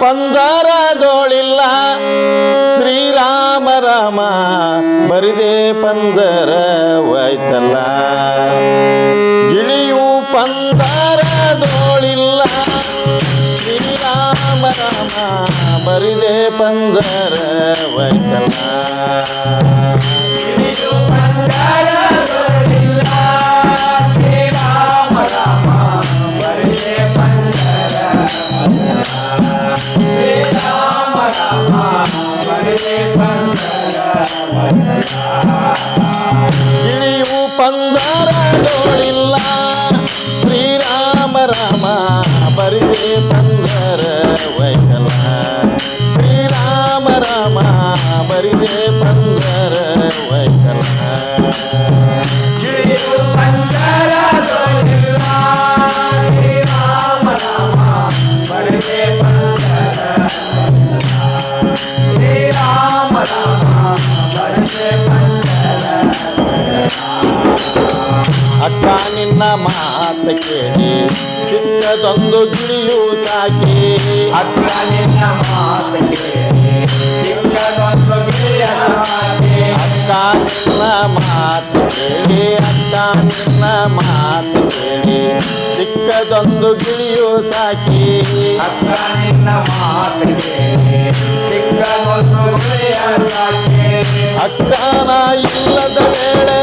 ಪಂದರದೋಳಿಲ್ಲ ಶ್ರೀರಾಮ ರಾಮ ಬರಿದೆ ಪಂದರವಾಯ್ತಲ್ಲ ಗಿಳಿಯು ಪಂದರದೋಳಿಲ್ಲ ಶ್ರೀರಾಮ ರಾಮ ಬರಿದೆ ಪಂದರವಾಯ್ತಲ್ಲ ಗಿರಿಯು ಪಂದರ ಗಿಳಿಯು ಇಲ್ಲ ಶ್ರೀರಾಮ ರಾಮ ಬರಿದೆ ಚಿಕ್ಕದೊಂದು ಗಿಳಿಯು ತಾಕಿ ಅಕ್ಕ ನಿನ್ನ ಮಾತು ಕೇಳಿ ಚಿಕ್ಕದೊಂದು ಗಿಳಿಯ ಹಾಗೆ ಅಕ್ಕ ನಿನ್ನ ಮಾತು ಕೇಳಿ ಅಕ್ಕ ನಿನ್ನ ಮಾತು ಕೇಳಿ ಚಿಕ್ಕದೊಂದು ಗಿಳಿಯು ತಾಕಿ ಅಕ್ಕ ನಿನ್ನ ಮಾತು ಕೇಳಿ ಚಿಕ್ಕದೊಂದು ಗಿಳಿಯ ಹಾಗೆ ಅಕ್ಕನ ಇಲ್ಲದ ವೇಳೆ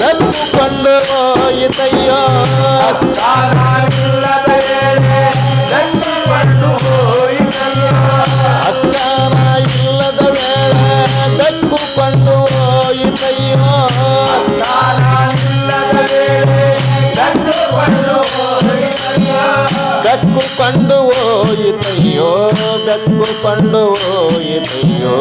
ನನ್ನುಕೊಂಡು ಹೋಯಿತಯ್ಯೋ ಅಕ್ಕ ನಾನಿಲ್ಲದ దక్కు పండు ఓయితయ్యో దక్కు పండు ఓయితయ్యో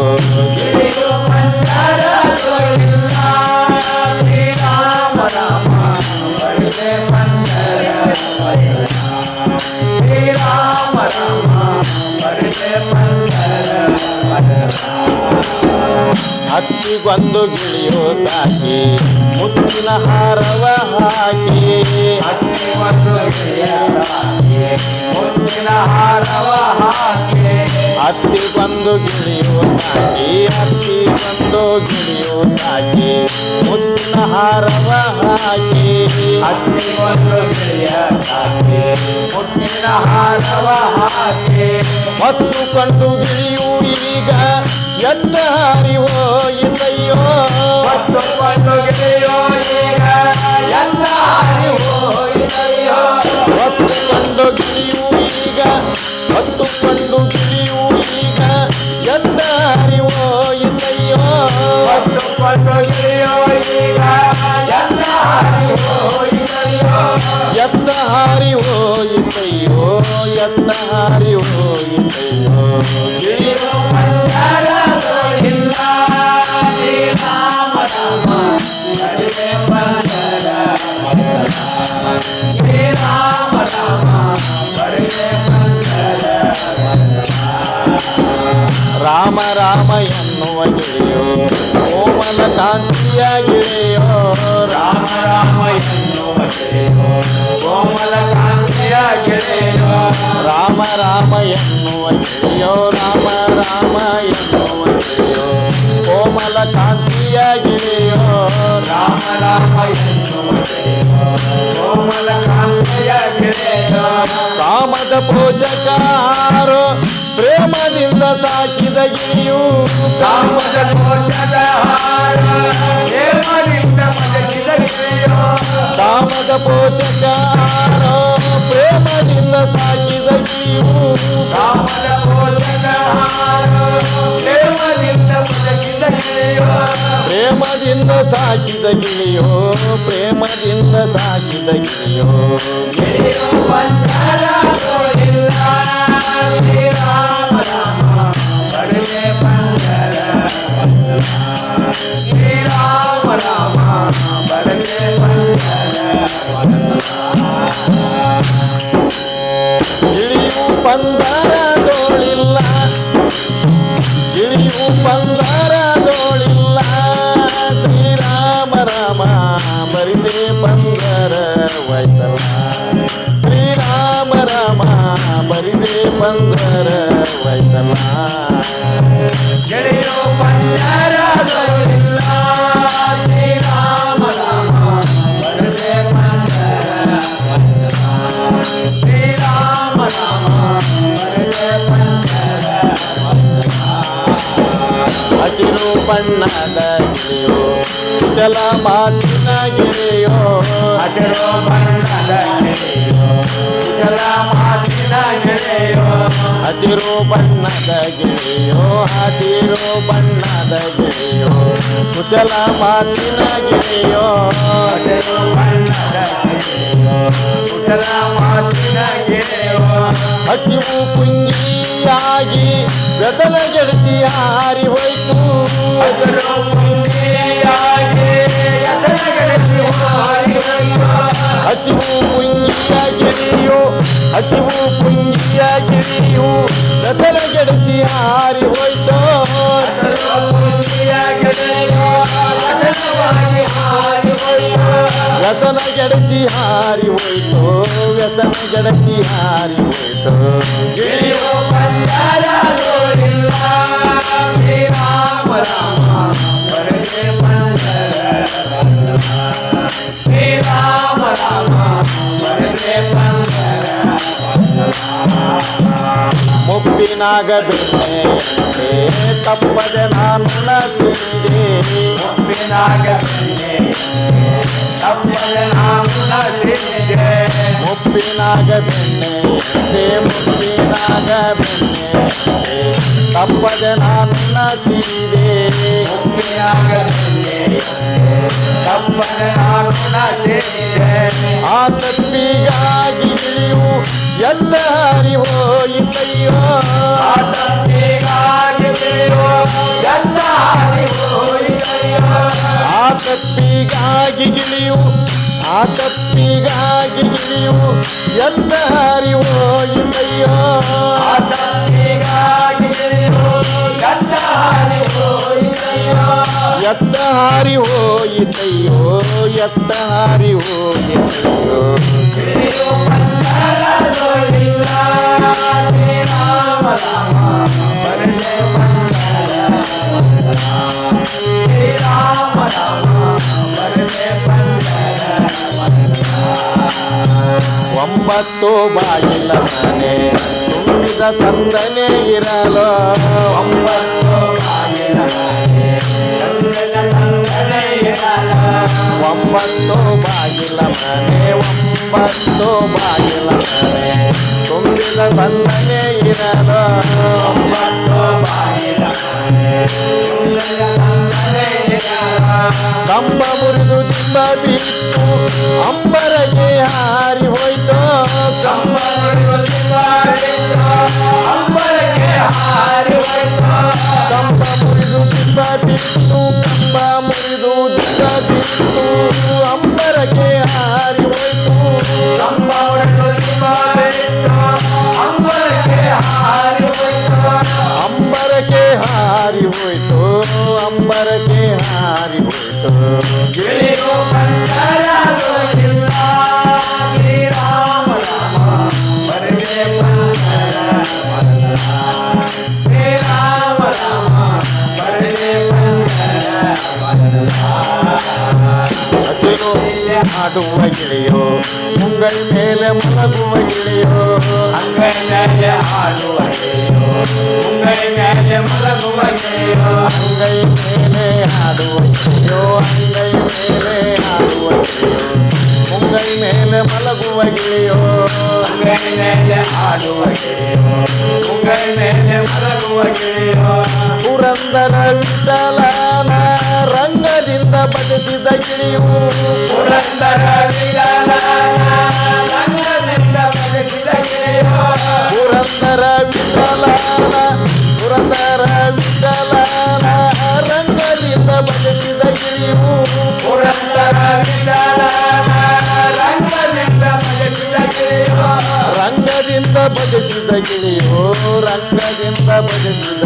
Thank you. ಬಂದು ಹತ್ತಿಗೊಂದು ಗಿಳಿಯು ತಾಕಿ, ಮುತ್ತಿನ ಹಾರವ ಹಾಕಿ. ಬಂದು ಗಿಳಿಯಾಗಿ ಮುತ್ತಿನ ಹಾರವ ಹಾಕಿ. ಹತ್ತಿಗೊಂದು ಗಿಳಿಯು ತಾಕಿ ಹತ್ತಿಗೊಂದು ಗಿಳಿಯು ತಾಕಿ, ಮುತ್ತಿನ ಹಾರವ ಹಾಕಿ. ಅಕ್ಕಿ ಗಿಳಿಯ ತಾಕಿ, ಮುತ್ತಿನ ಹಾರವ ಹಾಕಿ. ಹೊತ್ತುಕೊಂಡು ಗಿಳಿಯು ಈಗ ಎತ್ತ ಹರಿವೋಯಿತಯ್ಯೋ ಹೊತ್ತುಕೊಂಡು ಗಿಳಿಯೋ ಈಗ ಎಲ್ಲ ಹೋಯಿತಯ್ಯೋ ಹೊತ್ತುಕೊಂಡು ಗಿಳಿಯು ಈಗ ಹೊತ್ತುಕೊಂಡು ಗಿಳಿಯು ಈಗ ಎತ್ತ ಹರಿವೋಯಿತಯ್ಯೋ ಹೊತ್ತುಕೊಂಡು ಗಿಳಿಯೋ ಈಗ ಎಲ್ಲ ಹೋಯಿತಯ್ಯೋ ಎತ್ತ ಹಾರಿ ಹೋಯಿತಯ್ಯೋ ಎತ್ತ ಹಾರಿ ಹೋಯಿತಯ್ಯೋ ಗಿಳಿಯೋ ಪಂದರದೊಳಿಲ್ಲ, Hare Rama Rama Hare Rama Rama ಬರಿದೆ ಪಂದರ Rama Rama ಎನ್ನುವ ಗಿಳಿಯೋ ಕೋಮಲ ಕಾಂತಿಯ ಗಿಳಿಯೋ ರಾಮ ರಾಮ ರಾಮ ಎನ್ನುವ ಗೆಳೆಯೋ ಕೋಮಲ ಕಾಂತಿಯ ಗೆಳೆಯೋ ರಾಮ ರಾಮ ಎನ್ನುವ ಗಿಳಿಯೋ ರಾಮ ರಾಮ ಎನ್ನುವ ಗಿಳಿಯೋ ಕೋಮಲ ಕಾಂತಿಯ ಗಿಳಿಯೋ ರಾಮ ರಾಮ ಎನ್ನುವ ಗೆಳೆಯೋ ಕೋಮಲ ಕಾಂತಿಯ ಗೆಳೆಯೋ ಕಾಮದ ಪೋಷಕಾರು ಪ್ರೇಮದಿಂದ ಸಾಕಿದ ಗಿರಿಯು ಕಾಮದ ಬದುಕಿದ ಗೆಳೆಯೋ ಕಾಮದ ಪೋಷಕಾರ ಪ್ರೇಮದಿಂದ ಸಾಕಿದ ಗಿರಿಯು. ಕಾಮದ ಗೆಳೆಯೋ ಪ್ರೇಮದಿಂದ ಸಾಕಿದ ಗಿಳಿಯೋ ಪ್ರೇಮದಿಂದ ಸಾಕಿದ ಗಿರಿಯೋ ಗೆಳೆಯೋ Lila, Lila. ಬಣ್ಣದ ಗಿಳಿಯೋ ಚಲ ಮಾತಿನ ಗಿಳಿಯೋ ಹಸಿರು ಬಣ್ಣದ ಗೆಳೆಯೋ ಕುಶಲ ಮಾತಿನ ಗೆಳೆಯೋ ಹಸಿರು ಬಣ್ಣದ ಹಸಿರು ಬಣ್ಣದ ಕುಚಲ ಗೆಳೆಯೋ ಹಸಿವು ವ್ಯಸನ ಹಾರಿ ಹೋಯ್ತು. ಹಸಿವು ಪುಂಜಿಯ ಗಿಳಿಯೋ ಹಸಿವು ಪುಂಜಿಯ ಗಿಳಿಯು ವ್ಯಸನ ಗೆಳತಿ ಹಾರಿ ಹೋಯ್ತು ಹಸಿರು ಪುಂಜಿಯ ಗೆಳೆಯೋ ಹಸನವಾಗಿ ಹಾರಿ ಹೋಯ್ತು. ವ್ಯಸನ ಗೆಳತಿ ಹಾರಿ ಹೋಯ್ತು ವ್ಯಸನ ಗೆಳತಿ ಹಾರಿ ಹೋಯ್ತು ಮುಪ್ಪಿನಾಗ ಬೆಣ್ಣೆ ತಪ್ಪದೆ ನಾನು ನಸಿದೆ ಒಪ್ಪಿನಾಗ ಬೆಣ್ಣೆ ತಪ್ಪದ ನಾನು ನಸಿದೆ ಮುಪ್ಪಿನಾಗ ಬೆಣ್ಣೆ ಮುಪ್ಪಿನಾಗ ಬೆಣ್ಣೆ ತಪ್ಪದೆ ನಾನು ನಸಿದೆ ಒಪ್ಪಿನಾಗ ಬೆಣ್ಣೆ ತಪ್ಪದ ನಾನು ನಸಿದೆ ಆ ತಪ್ಪಿಗಾಗಿ ಇಳಿಯು ಎಲ್ಲ ಹರಿ ಹೋಯಿತಯ್ಯೋ ಆತಪ್ಪಿಗಾಗಿ ಬೇರೋ ಎಲ್ಲ ಹಾರಿ ಹೋಯಿತಯ್ಯೋ. ಆ ತಪ್ಪಿಗಾಗಿ ಗಿಳಿಯು ಆ ತಪ್ಪಿಗಾಗಿ ಗಿಳಿಯು ಎಲ್ಲ ಹರಿ ಹೋಯಿತಯ್ಯೋ ಆತಪ್ಪಿಗಾಗಿ ಬೇರೋ ಎಲ್ಲ ಹಾರಿ ಹೋಯಿತಯ್ಯೋ. ಎತ್ತ ಹಾರಿ ಹೋಯಿತಯ್ಯೋ ಎತ್ತ ಹಾರಿ ಹೋಯಿತಯ್ಯೋ ಒಂಬತ್ತು ಬಾಗಿಲ ಮನೆ. ತುಂಬಿದ ತಂದನೆ ಇರಲು. ಒಂಬತ್ತು ಬಾಗಿಲ ಮನೆ. ಒಂಬತ್ತು ಬಾಗಿಲ ಮನೆ. ಒಂಬತ್ತು ಬಾಗಿಲ ಮನೆ. ತುಂಬಿದ ತಂದನೆ ಇರಲು. ಒಂಬತ್ತು ಬಾಗಿಲ ಮನೆ. ಕಂಬ ಮುರಿದು ದಿಬ್ಬ ಬಿತ್ತು ಅಂಬರಗೆ ಹಾರಿ ಹೋಯ್ತು ಕಂಬ ಮುರಿದು ದಿವಾಳಿತು, ಅಂಬರಕ್ಕೆ ಹಾರಿ ಹೋಯ್ತು. ಕಂಬ ಮುರಿದು ದಿಬ್ಬ ಬಿತ್ತು ಕಂಬ ಮುರಿದು ದಿಬ್ಬ ಬಿಟ್ಟು ಗಿಳಿಯೋ ಅಂಗೈ ಮೇಲೆ ಹಾಡುವ ಗೆಳೆಯೋ ಮುಂಗೈ ಮೇಲೆ ಮಲಗುವ ಗೆಳೆಯೋ ಪುರಂದರ ವಿಠಲನ ರಂಗದಿಂದ ಬಡಿಸಿದ ಗಿಳಿಯು ಪುರಂದರ ವಿಠಲನ ರಂಗದಿಂದ ಬಗೆಸಿದ ಗೆಳೆಯೋ ಪುರಂದರ ವಿಠಲನ ಪುರಂದರ ವಿಠಲನ ರಂಗದಿಂದ ರಂಗದಿಂದ ಬದುಕಿದ ಗಿರಿಯು ರಂಗದಿಂದ ಬದುಕಿದ